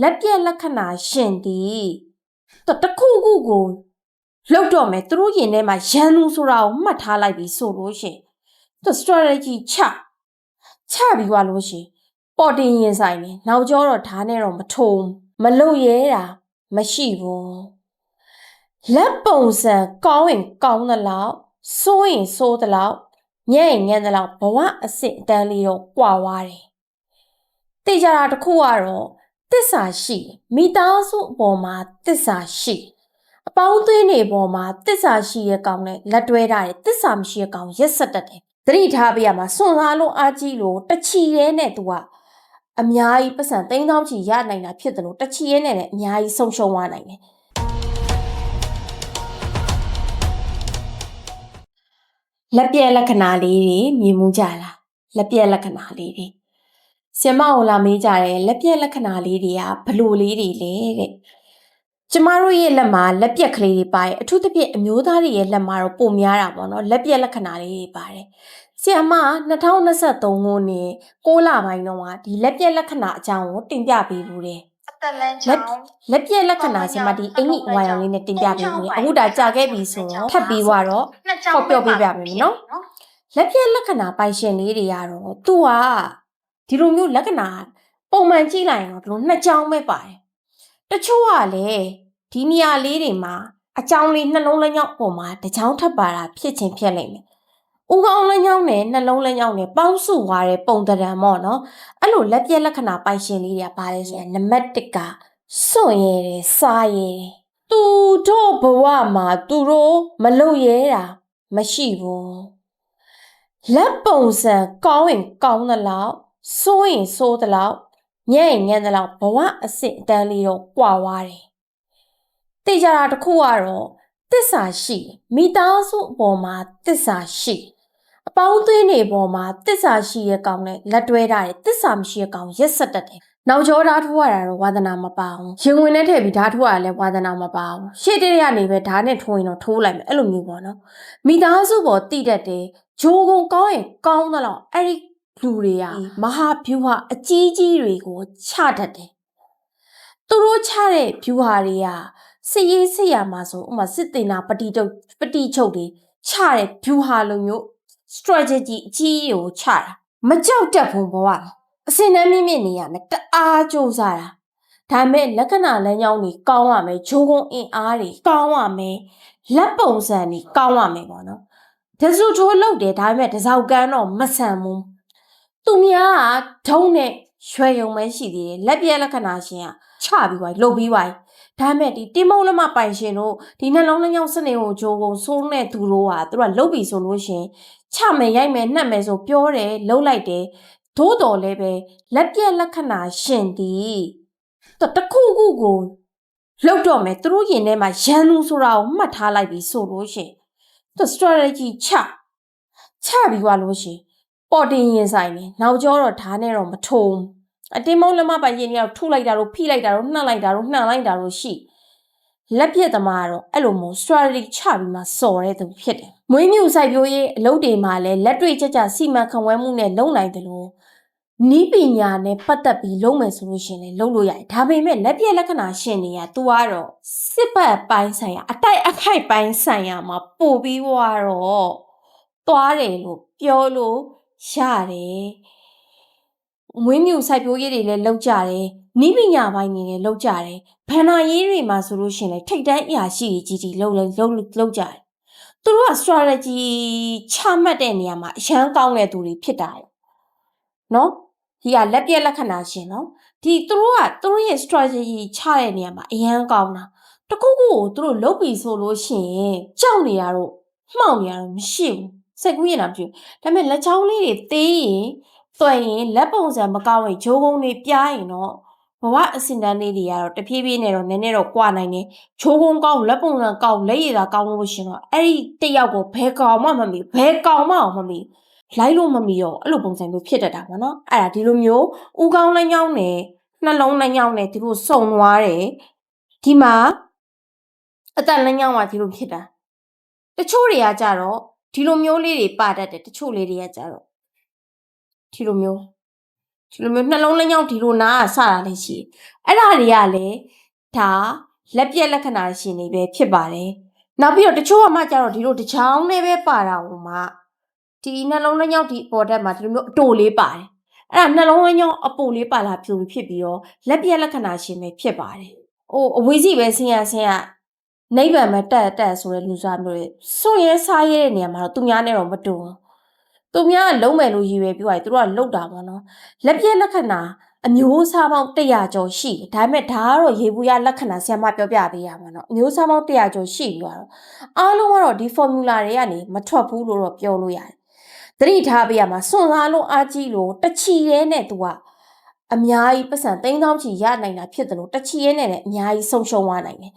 လက်ပြက်လက္ခဏာရှင်သည်တော့တစ်ခုခုကိုလောက်တော့မယ်သူတို့ရင်ထဲမှာရန်သူဆိုတာကိုမှတ်ထားလိုက်ပြီဆိုလို့ရှရင်သူ strategy ချချပြီးသွားလို့ရှရင်ပေါ်တင်ရင်ဆိုင်နေနောက်ကျောတော့ဓာတ်နဲ့တော့မထုံမလုတ်ရဲတာမရှိဘူးလက်ပုံစံကောင်းရင်ကောင်းသလောက်စိုးရင်စိုးသလောက်ညံ့ရင်ညံ့သလောက်ဘဝအစစ်အတန်းလေးတော့ကွာသွားတယ်တေချာတာတစ်ခုကတော့ တစ္ဆာရှိတယ်မိသားစုအပေါ်မှာတစ္ဆာရှိတယ်အပေါင်းအသင်းတွေပေါ်မှာတစ္ဆာရှိရဲ့ကောင်နဲ့လက်တွဲထားတယ်တစ္ဆာမရှိရဲ့ကောင်ရက်ဆက်တတ်တယ်သတိထားပေးရမှာစွန်စားလို့အားကြီးလို့တချီရဲနဲ့ तू ကအများကြီးပတ်စံသိန်းသောင်းချီရနိုင်တာဖြစ်တယ်လို့တချီရဲနဲ့လည်းအများကြီးဆုံးရှုံးသွားနိုင်တယ်လက်ပြက်လက္ခဏာလေးတွေမြင်မှုကြလားလက်ပြက်လက္ခဏာလေးတွေ ဆင်မအောင်လာမေးကြတယ်လက်ပြက်လက္ခဏာလေးတွေကဘလို့လေးတွေလဲတဲ့ကျမတို့ရဲ့လက်မှာလက်ပြက်ကလေးတွေပါတယ်အထူးသဖြင့်အမျိုးသားတွေရဲ့လက်မှာတော့ပုံများတာပေါ့နော်လက်ပြက်လက္ခဏာလေးတွေပါတယ်ဆီယမ2023ခုနှစ်6လပိုင်းတော့ကဒီလက်ပြက်လက္ခဏာအကြောင်းကိုတင်ပြပေးဘူးတယ်အသက်လန်းလက်ကြောင်းလက်ပြက်လက္ခဏာဆီမှာဒီအင်ကြီးဝါရောင်လေးနဲ့တင်ပြပေးဘူးတယ်အခုဒါကြာခဲ့ပြီဆိုတော့ထပ်ပြီးသွားတော့နှစ်ကြောင်းဟောပြောပေးပါမယ်နော်လက်ပြက်လက္ခဏာပိုင်ရှင်လေးတွေကတော့သူက ဒီလိုမျိုးလက္ခဏာပုံမှန်ကြည့်လိုက်ရင်တော့ဒီလိုနှစ်ကြောင်းပဲပါတယ်တချို့ကလည်းဒီနေရာလေးတွေမှာအကြောင်းလေးနှလုံးလက်ညောင်းပုံမှာတစ်ချောင်းထပ်ပါတာဖြစ်ချင်းဖြစ်လိမ့်မယ်ဥကောင်းလက်ညောင်းနဲ့နှလုံးလက်ညောင်းနဲ့ပေါင်းစုသွားတဲ့ပုံသဏ္ဍာန်ပေါ့နော်အဲ့လိုလက်ပြက်လက္ခဏာပိုင်ရှင်လေးတွေကပါတယ်ဆိုရင်နံပါတ်1ကစွန့်ရဲတယ်စားရဲတယ်သူတို့ဘဝမှာသူတို့မလုပ်ရဲတာမရှိဘူးလက်ပုံစံကောင်းရင်ကောင်းသလောက် စိုးရင်စိုးသလောက်ညံ့ရင်ညံ့သလောက်ဘဝအစစ်အတန်းလေးတော့ကွာသွားတယ်။တေချာတာတစ်ခုကတော့တစ္ဆာရှိတယ်မိသားစုအပေါ်မှာတစ္ဆာရှိတယ်အပေါင်းအသင်းတွေပေါ်မှာတစ္ဆာရှိရဲ့ကောင်နဲ့လက်တွဲထားတယ်တစ္ဆာမရှိရဲ့ကောင်ရက်ဆက်တတ်တယ်။နောက်ကျောဓာတ်ထိုးရတာတော့ဝါသနာမပါဘူး။ရင်ဝင်နဲ့ထည့်ပြီးဓာတ်ထိုးရတာလည်းဝါသနာမပါဘူး။ရှေ့တရကနေပဲဓာတ်နဲ့ထိုးရင်တော့ထိုးလိုက်မယ်အဲ့လိုမျိုးပေါ့နော်။မိသားစုပေါ်တိတတ်တယ်ဂျိုးကုံကောင်းရင်ကောင်းသလောက်အဲ့ဒီ လူတွေကမဟာဗျူဟာအကြီးကြီးတွေကိုချတတ်တယ်။သူတို့ချတဲ့ဗျူဟာတွေကစစ်ရေးစစ်ရမှာဆိုဥပမာစစ်တင်တာပတိတုတ်ပတိချုပ်တွေချတဲ့ဗျူဟာလိုမျိုး strategy အကြီးကြီးကိုချတာမကြောက်တတ်ဘူးဘဝအစင်တမ်းမြင့်မြင့်နေရမယ်တအားကြိုးစားတာဒါမဲ့လက္ခဏာလမ်းကြောင်းတွေကောင်းရမယ်ဂျိုးကုံအင်အားတွေကောင်းရမယ်လက်ပုံစံတွေကောင်းရမယ်ပေါ့နော်တစုထိုးလောက်တယ်ဒါပေမဲ့တစောက်ကန်းတော့မဆန်ဘူး သူများကထုံးနဲ့ရွှဲယုံမဲရှိသေးတယ်လက်ပြက်လက္ခဏာရှင်ကချပြီးသွားလှုပ်ပြီးသွားဒါပေမဲ့ဒီတိမုံလမပိုင်ရှင်တို့ဒီနှလုံးလက်ညောင်းစနေကိုဂျိုးကုန်ဆိုးတဲ့သူတို့ကသူတို့ကလှုပ်ပြီဆိုလို့ရှင်ချမယ်ရိုက်မယ်နှက်မယ်ဆိုပြောတယ်လှုပ်လိုက်တယ်သို့တော်လည်းပဲလက်ပြက်လက္ခဏာရှင်ဒီတော့တစ်ခုခုကိုလှုပ်တော့မယ်သူတို့ရင်ထဲမှာရန်သူဆိုတာကိုမှတ်ထားလိုက်ပြီဆိုလို့ရှင်သူ strategy ချချပြီးသွားလို့ရှိရင် ပေါ်တင်ရင်ဆိုင်နေနောက်ကျောတော့ဓာတ်နဲ့တော့မထုံအတင်းမုံလက်မပိုင်ရင်တွေကထုလိုက်တာတို့ဖိလိုက်တာတို့နှက်လိုက်တာတို့နှံလိုက်တာတို့ရှိလက်ပြက်သမားကတော့အဲ့လိုမျိုး strategy ချပြီးမှစော်တဲ့သူဖြစ်တယ်မွေးမြူစိုက်ပျိုးရေးအလုပ်တွေမှာလည်းလက်တွေ့ကြကြစီမံခန့်ခွဲမှုနဲ့လုပ်နိုင်တယ်လို့နီးပညာနဲ့ပတ်သက်ပြီးလုပ်မယ်ဆိုလို့ရှရင်လေလုပ်လို့ရတယ်ဒါပေမဲ့လက်ပြက်လက္ခဏာရှင်တွေက तू ကတော့စစ်ပတ်ပိုင်းဆိုင်ရာအတိုက်အခိုက်ပိုင်းဆိုင်ရာမှာပို့ပြီးွားတော့သွားတယ်လို့ပြောလို့ ရတယ်မွေးမြူစိုက်ပျိုးရေးတွေလည်းလုပ်ကြတယ်နီးပညာပိုင်းတွေလည်းလုပ်ကြတယ်ဘန္နာရေးတွေမှာဆိုလို့ရှရင်လေထိတ်တန်းအရာရှိကြီးကြီးလုပ်လုပ်လုပ်လုပ်ကြတယ်သူတို့က strategy ချမှတ်တဲ့နေရာမှာအရန်ကောင်းတဲ့သူတွေဖြစ်တာရယ်နော်ဒီကလက်ပြက်လက္ခဏာရှင်နော်ဒီသူတို့ကသူတို့ရဲ့ strategy ချတဲ့နေရာမှာအရန်ကောင်းတာတခုခုကိုသူတို့လုပ်ပြီဆိုလို့ရှိရင်ကြောက်နေရတော့မှောက်နေရတော့မရှိဘူး စိတ်ကူးရင်တော့မဖြစ်ဘူးဒါပေမဲ့လက်ချောင်းလေးတွေသေးရင်သွယ်ရင်လက်ပုံစံမကောင်းရင်ဂျိုးကုန်းတွေပြားရင်တော့ဘဝအစင်တန်းလေးတွေကတော့တဖြည်းဖြည်းနဲ့တော့နည်းနည်းတော့ကွာနိုင်တယ်ဂျိုးကုန်းကောင်းလက်ပုံစံကောင်းလက်ရည်သာကောင်းလို့ရှိရင်တော့အဲ့ဒီတစ်ယောက်ကိုဘယ်ကောင်မှမမီဘယ်ကောင်မှမမီလိုက်လို့မမီတော့အဲ့လိုပုံစံမျိုးဖြစ်တတ်တာပေါ့နော်အဲ့ဒါဒီလိုမျိုးဥကောင်းလက်ညောင်းနဲ့နှလုံးလက်ညောင်းနဲ့သူတို့စုံသွားတယ်ဒီမှာအသက်လက်ညောင်းကဒီလိုဖြစ်တာတချို့တွေကကြတော့ ဒီလိုမျိုးလေးတွေပါတတ်တယ်တချို့လေးတွေကကြတော့ဒီလိုမျိုးဒီလိုမျိုးနှလုံးလက်ညောင်းဒီလိုနားကစတာလေးရှိတယ်အဲ့ဒါတွေကလည်းဒါလက်ပြက်လက္ခဏာရှင်တွေပဲဖြစ်ပါတယ်နောက်ပြီးတော့တချို့ကမှကျတော့ဒီလိုတစ်ချောင်းနဲ့ပဲပါတာဟိုမှာဒီနှလုံးလက်ညောင်းဒီပေါ်တက်မှာဒီလိုမျိုးအတိုလေးပါတယ်အဲ့ဒါနှလုံးလက်ညောင်းအပိုလေးပါလာဖြူဖြစ်ပြီးတော့လက်ပြက်လက္ခဏာရှင်ပဲဖြစ်ပါတယ်ဟိုအဝေးစီပဲဆင်းရဆင်းရ နိဗ္ဗာန်မတက်တက်ဆိုတဲ့လူစားမျိုးတွေစွန့်ရဲစားရဲတဲ့နေရာမှာတော့သူများနဲ့တော့မတူဘူးသူများကလုံးမယ်လို့ရည်ရွယ်ပြီးသွားပြီသူတို့ကလုတ်တာပေါ့နော်လက်ပြက်လက္ခဏာအမျိုးအစားပေါင်း100ကျော်ရှိတယ်ဒါပေမဲ့ဒါကတော့ရေဘူးရလက္ခဏာဆရာမပြောပြပေးရမှာနော်အမျိုးအစားပေါင်း100ကျော်ရှိပြီးတော့အားလုံးကတော့ဒီ formula တွေကနေမထွက်ဘူးလို့တော့ပြောလို့ရတယ်သတိထားပေးရမှာစွန့်စားလို့အားကြီးလို့တစ်ချီရဲနဲ့သူကအများကြီးပတ်စံ3000ချီရနိုင်တာဖြစ်တယ်လို့တစ်ချီရဲနဲ့လည်းအများကြီးဆုံးရှုံးသွားနိုင်တယ်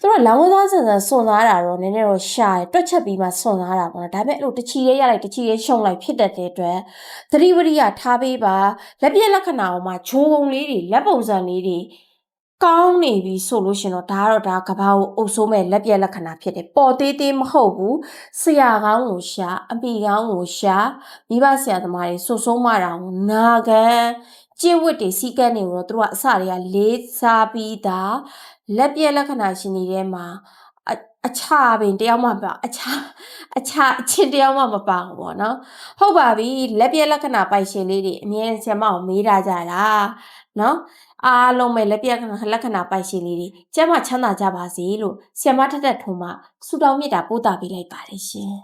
သူတို့လောင်းဝသားဆန်ဆန်စွန့်စားတာတော့နည်းနည်းတော့ရှာတယ်တွက်ချက်ပြီးမှစွန့်စားတာပေါ့နော်ဒါပေမဲ့အဲ့လိုတစ်ချီရဲရလိုက်တစ်ချီရဲရှုံလိုက်ဖြစ်တတ်တဲ့အတွက်သတိဝရိယထားပေးပါလက်ပြက်လက္ခဏာပေါ်မှာဂျိုးပုံလေးတွေလက်ပုံစံလေးတွေကောင်းနေပြီဆိုလို့ရှရင်တော့ဒါကတော့ဒါကဘာကိုအုပ်ဆိုးမဲ့လက်ပြက်လက္ခဏာဖြစ်တယ်ပေါ်သေးသေးမဟုတ်ဘူးဆရာကောင်းကိုရှာအမိကောင်းကိုရှာမိဘဆရာသမားတွေဆွဆုံးမတာကိုနာခံ ကျင့်ဝတ်တွေစီကန်းတွေကိုတော့သူတို့ကအစတွေကလေးစားပြီးသားလက်ပြက်လက္ခဏာရှင်တွေထဲမှာအအခြားပင်တယောက်မှမပါအခြားအခြားအချင်းတယောက်မှမပါဘူးပေါ့နော်ဟုတ်ပါပြီလက်ပြက်လက္ခဏာပိုင်ရှင်လေးတွေအမြဲတမ်းဆရာမကိုမေးထားကြတာနော်အားလုံးပဲလက်ပြက်လက္ခဏာပိုင်ရှင်လေးတွေကျမ်းမချမ်းသာကြပါစေလို့ဆရာမထက်ထက်ထုံးမှဆုတောင်းမေတ္တာပို့တာပေးလိုက်ပါတယ်ရှင်